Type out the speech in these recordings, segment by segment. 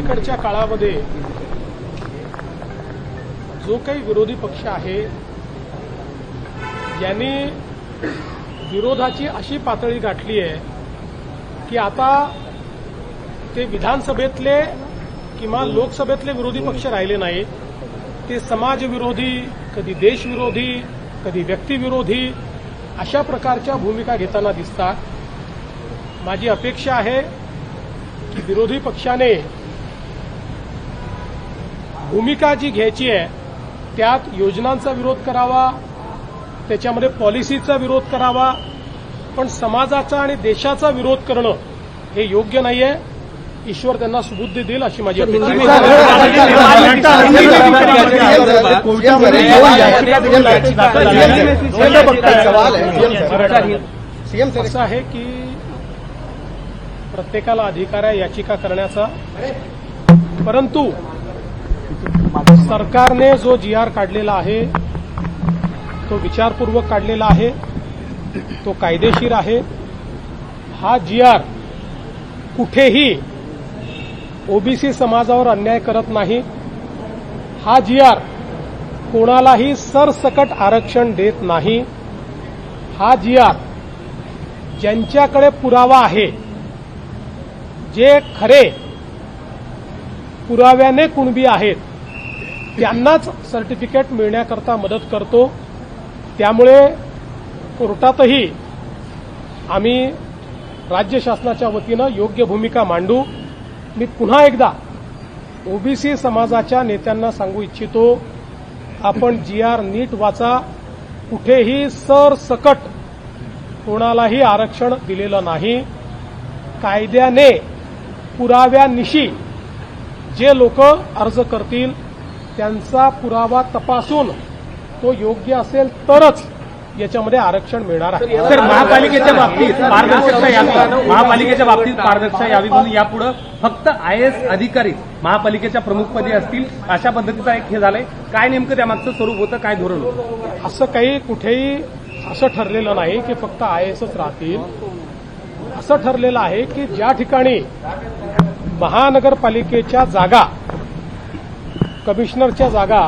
अलीकडच्या काळामध्ये जो काही विरोधी पक्ष आहे यांनी विरोधाची अशी पातळी गाठली आहे की आता ते विधानसभेतले किंवा लोकसभेतले विरोधी पक्ष राहिले नाहीत. ते समाजविरोधी कधी देशविरोधी कधी व्यक्तिविरोधी अशा प्रकारच्या भूमिका घेताना दिसतात. माझी अपेक्षा आहे की विरोधी पक्षाने भूमिका जी घ्यायची आहे त्यात योजनांचा विरोध करावा त्याच्यामध्ये पॉलिसीचा विरोध करावा पण समाजाचा आणि देशाचा विरोध करणं हे योग्य नाहीये. ईश्वर त्यांना सुबुद्धी देईल अशी माझी अपेक्षा असं आहे की प्रत्येकाला अधिकार आहे याचिका करण्याचा. परंतु सरकारने जो जी आर काढलेला आहे तो विचारपूर्वक काढलेला आहे तो कायदेशीर आहे. हा जी आर कुठेही ओबीसी समाजावर अन्याय करत नाही. हा जी आर कोणालाही सरसकट आरक्षण देत नाही. हा जी आर ज्यांच्याकडे पुरावा आहे जे खरे पुराव्याने कुणबी आहेत त्यांनाच सर्टिफिकेट मिळण्याकरता मदत करतो. त्यामुळे कोर्टातही आम्ही राज्य शासनाच्या वतीनं योग्य भूमिका मांडू. मी पुन्हा एकदा ओबीसी समाजाच्या नेत्यांना सांगू इच्छितो आपण जी आर नीट वाचा. कुठेही सरसकट कोणालाही आरक्षण दिलेलं नाही. कायद्याने पुराव्यानिशी जे लोक अर्ज करतील त्यांचा पुरावा तपासून तो योग्य असेल तरच याच्यामध्ये आरक्षण मिळणार आहे. सर महापालिकेच्या बाबतीत पारदर्शकता यावी महापालिकेच्या बाबतीत पारदर्शकता यावी म्हणून यापुढे फक्त आय एस अधिकारी महापालिकेच्या प्रमुखपदी असतील अशा पद्धतीचा एक हे झालंय. काय नेमकं त्यामागचं स्वरूप होतं काय धोरण होतं? असं काही कुठेही असं ठरलेलं नाही की फक्त आय एसच राहतील. असं ठरलेलं आहे की ज्या ठिकाणी महानगरपालिकेच्या जागा कमिशनरच्या जागा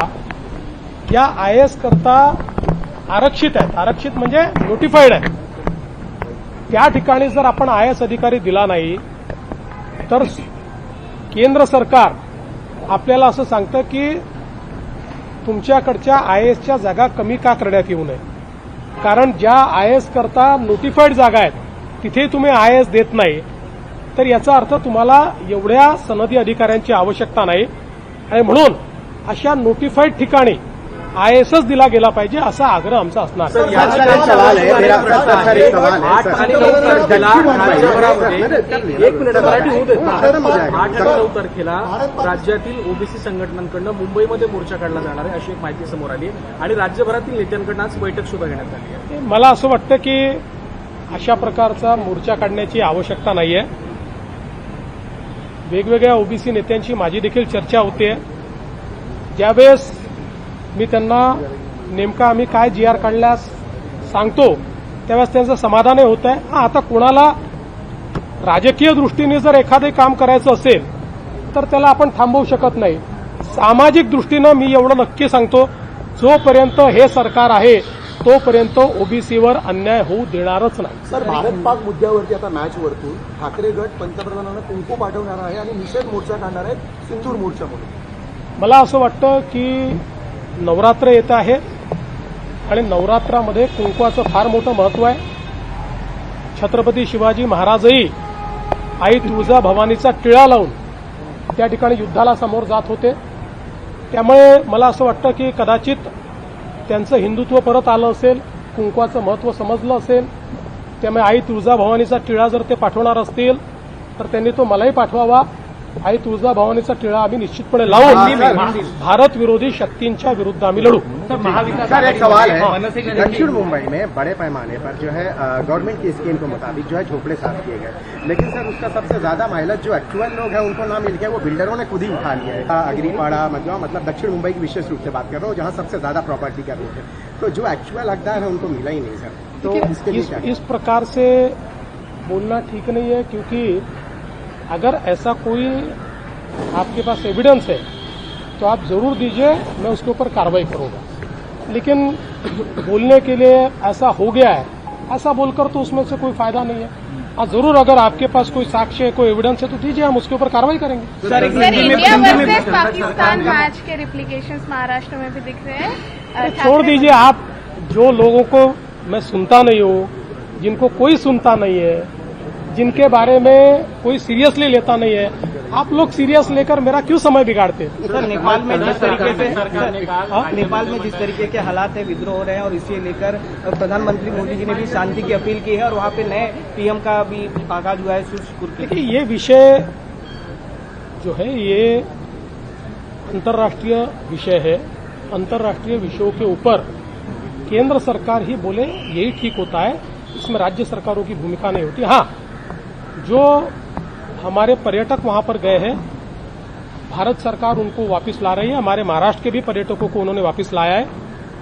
या आय एस करता आरक्षित आहेत. आरक्षित म्हणजे नोटिफाईड आहेत. त्या ठिकाणी जर आपण आय एस अधिकारी दिला नाही तर केंद्र सरकार आपल्याला असं सांगतं की तुमच्याकडच्या आय एसच्या जागा कमी का करण्यात येऊ नये. कारण ज्या आय एस करता नोटिफाईड जागा आहेत तिथे तुम्ही आय एस देत नाही. तर याचा अर्थ तुम्हाला एवढ्या सनदी अधिकाऱ्यांची आवश्यकता नाही आणि म्हणून अशा नोटिफाईड ठिकाणी आय एसच दिला गेला पाहिजे असा आग्रह आमचा असणार है है तारखेला राज्यातील ओबीसी संघटनांकडनं मुंबईमध्ये मोर्चा काढला जाणार आहे अशी एक माहिती समोर आली आहे आणि राज्यभरातील नेत्यांकडनं आज बैठक सुद्धा घेण्यात आली आहे मला असं वाटतं की अशा प्रकारचा मोर्चा काढण्याची आवश्यकता नाहीये वेगवेगळ्या ओबीसी नेत्यांशी माझी देखील चर्चा होते. ज्यावेळेस मी त्यांना नेमका आम्ही काय जी आर काढल्यास सांगतो त्यावेळेस त्यांचं समाधानही होत आहे. हा आता कोणाला राजकीय दृष्टीने जर एखादे काम करायचं असेल तर त्याला आपण थांबवू शकत नाही. सामाजिक दृष्टीनं मी एवढं नक्की सांगतो जोपर्यंत हे सरकार आहे तोपर्यंत ओबीसीवर अन्याय होऊ देणारच नाही. सर भारत पाक मुद्द्यावरती आता मॅच वरतून ठाकरे गट पंतप्रधानांना कुंकू पाठवणार आहे आणि निषेध मोर्चा काढणार आहे सिंदूर मोर्चा म्हणून. मला असं वाटतं की नवरात्र येत आहे आणि नवरात्रामध्ये कुंकवाचं फार मोठं महत्त्व आहे. छत्रपती शिवाजी महाराजही आई तुळजा भवानीचा टिळा लावून त्या ठिकाणी युद्धाला समोर जात होते. त्यामुळे मला असं वाटतं की कदाचित त्यांचं हिंदुत्व परत आलं असेल कुंकवाचं महत्त्व समजलं असेल त्यामुळे आई तुळजाभवानीचा टिळा जर ते पाठवणार असतील तर त्यांनी तो मलाही पाठवावा. आई तुळजाभवानीचा टिळा आम्ही निश्चितपणे लावून भारत विरोधी शक्तींच्या विरुद्ध आम्ही लढू. सर एक सवाल है. दक्षिण मुंबई में बड़े पैमाने पर जो है गवर्नमेंट की स्कीम के मुताबिक जो है झोपड़े साफ किए गए। लेकिन सर उसका सबसे ज्यादा माइलेज जो एक्चुअल लोग हैं उनको ना मिल गया वो बिल्डरों ने खुद ही उठा लिया है। अग्रीपाड़ा मतलब मतलब दक्षिण मुंबई की विशेष रूप से बात कर रहा हूँ जहाँ सबसे ज्यादा प्रॉपर्टी का रेट है। तो जो एक्चुअल हकदार है उनको मिला ही नहीं सर। तो इसके लिए इस, इस प्रकार से बोलना ठीक नहीं है क्योंकि अगर ऐसा कोई आपके पास एविडेंस है तो आप ज़रूर दीजिए मैं उसके ऊपर कार्रवाई करूँगा। लेकिन बोलने के लिए ऐसा हो गया है ऐसा बोलकर तो उसमें से कोई फ़ायदा नहीं है। हाँ ज़रूर अगर आपके पास कोई साक्ष्य है कोई एविडेंस है तो दीजिए हम उसके ऊपर कार्रवाई करेंगे। Sir India versus Pakistan match के रिप्लिकेशंस महाराष्ट्र में भी दिख रहे हैं। छोड़ दीजिए आप जो लोगों को मैं सुनता नहीं हूँ जिनको कोई सुनता नहीं है जिनके बारे में कोई सीरियसली लेता नहीं है। आप लोग सीरियस लेकर मेरा क्यों समय बिगाड़ते? सर नेपाल में जिस तरीके से सरकार ने नेपाल में जिस तरीके के हालात है विद्रोह हो रहे हैं और इसे लेकर प्रधानमंत्री मोदी जी ने भी शांति की अपील की है और वहाँ पे नए पीएम का भी आगाज़ हुआ है देखिए ये विषय जो है ये अंतर्राष्ट्रीय विषय है। अंतर्राष्ट्रीय विषयों के ऊपर केंद्र सरकार ही बोले यही ठीक होता है। इसमें राज्य सरकारों की भूमिका नहीं होती। हाँ जो हमारे पर्यटक वहाँ पर गए हैं, भारत सरकार उनको वापस ला रही है। हमारे महाराष्ट्र के भी पर्यटकों को उन्होंने वापस लाया है।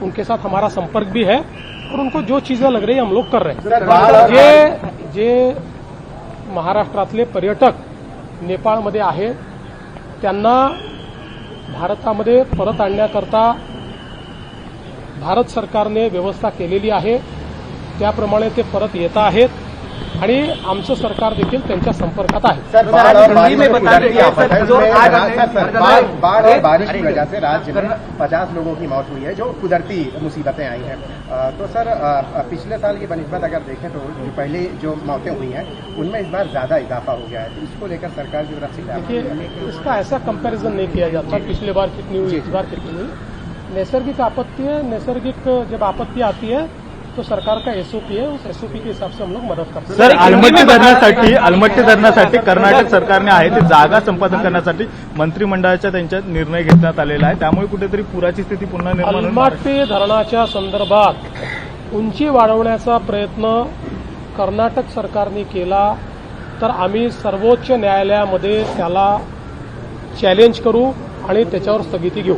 उनके साथ हमारा संपर्क भी है और उनको जो चीज़ें लग रही है, हम लोग कर रहे हैं। जे जे महाराष्ट्रातले पर्यटक नेपाळमध्ये आहेत त्यांना भारतामध्ये परत आणण्याकरता भारत सरकारने व्यवस्था केलेली आहे. त्याप्रमाणे ते परत येत आहेत. आणि आमचं सरकार देखील त्यांच्या संपर्कात आहे. बाढ़ और बारिश में की वजह से राज्य में पचास लोगों की मौत हुई है जो कुदरती मुसीबतें आई हैं. तो सर पिछले साल की बनस्बत अगर देखें तो जो पहले जो मौतें हुई हैं उनमें इस बार ज़्यादा इजाफा हो गया है। तो इसको लेकर सरकार की तरफ़ से देखिए इसका ऐसा कंपैरिजन नहीं किया जाता। पिछले बार कितनी हुई इस बार कितनी हुई। नैसर्गिक आपत्ति है नैसर्गिक जब आपत्ति आती है तो सरकार का एसओपी है उस एसओपी के हिसाब से हम लोग मदद करते हैं। सर अलमट्टी धरणासाठी अलमट्टी धरणासाठी कर्नाटक सरकारने आहे ते जागा संपादन करण्यासाठी मंत्रिमंडळाच्या त्यांच्यात निर्णय घेण्यात आलेला आहे. त्यामुळे कुठेतरी पुराची स्थिती पुन्हा निर्माण होईल. अलमाटी धरणाच्या संदर्भात उंची वाढवण्याचा प्रयत्न कर्नाटक सरकारने केला तर आम्ही सर्वोच्च न्यायालयामध्ये त्याला चॅलेंज करू आणि त्याच्यावर स्थगिती घेऊ.